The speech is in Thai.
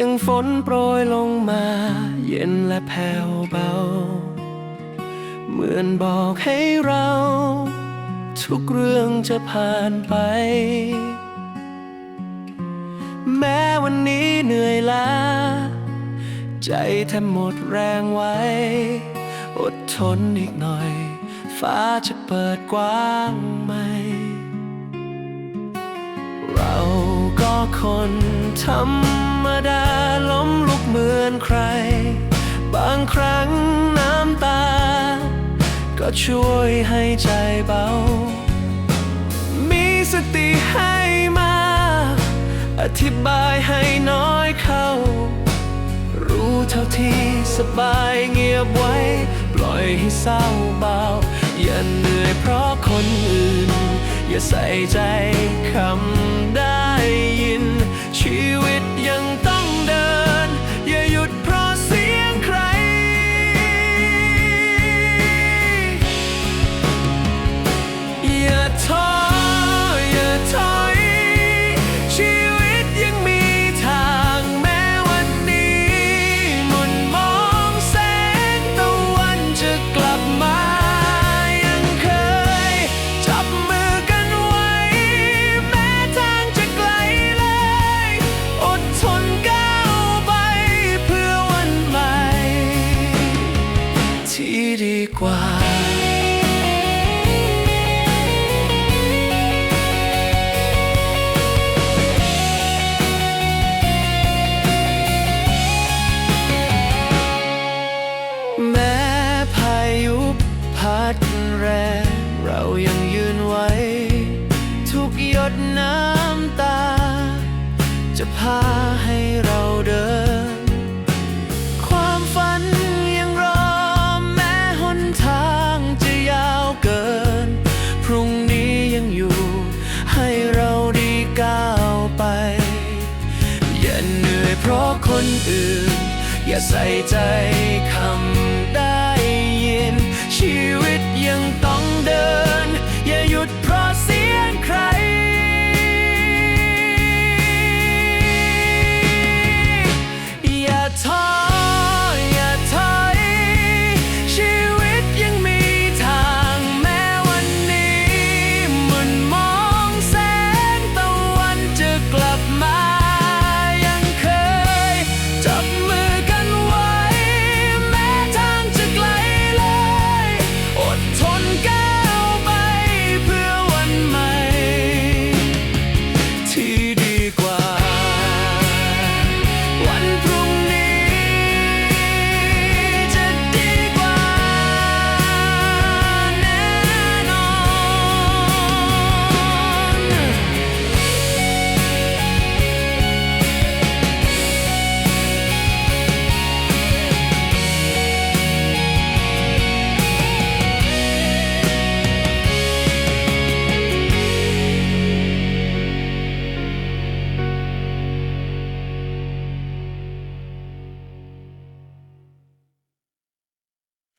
ยงฝนโปรยลงมา เย็นและแผ่วเบา เหมือนบอกให้เรา ทุกเรื่องจะผ่านไป แม้วันนี้เหนื่อยล้า ใจแทบหมดแรงไว้ อดทนอีกหน่อย ฟ้าจะเปิดกว้างไหม เราก็คนธรรม ดาล้มลุกเหมือนใคร บางครั้งน้ำตา ก็ช่วยให้ใจเบา มีสติให้มา อธิบายให้น้อยเข้า รู้เท่าที่สบายเงียบไว้ ปล่อยให้เศร้าเบา อย่าเหนื่อยเพราะคนอื่น อย่าใส่ใจคำได้ยิน ดีกว่า แม้พายุพัดแรงเรายังยืนไว้ ทุกหยดน้ำตา จะพาให้เราเดิน นอื่น อย่าใส่ใจคำได้ยิน ชีวิตยังต้องเดิน อย่าหยุดเพราะเสียงใคร อย่าท้อ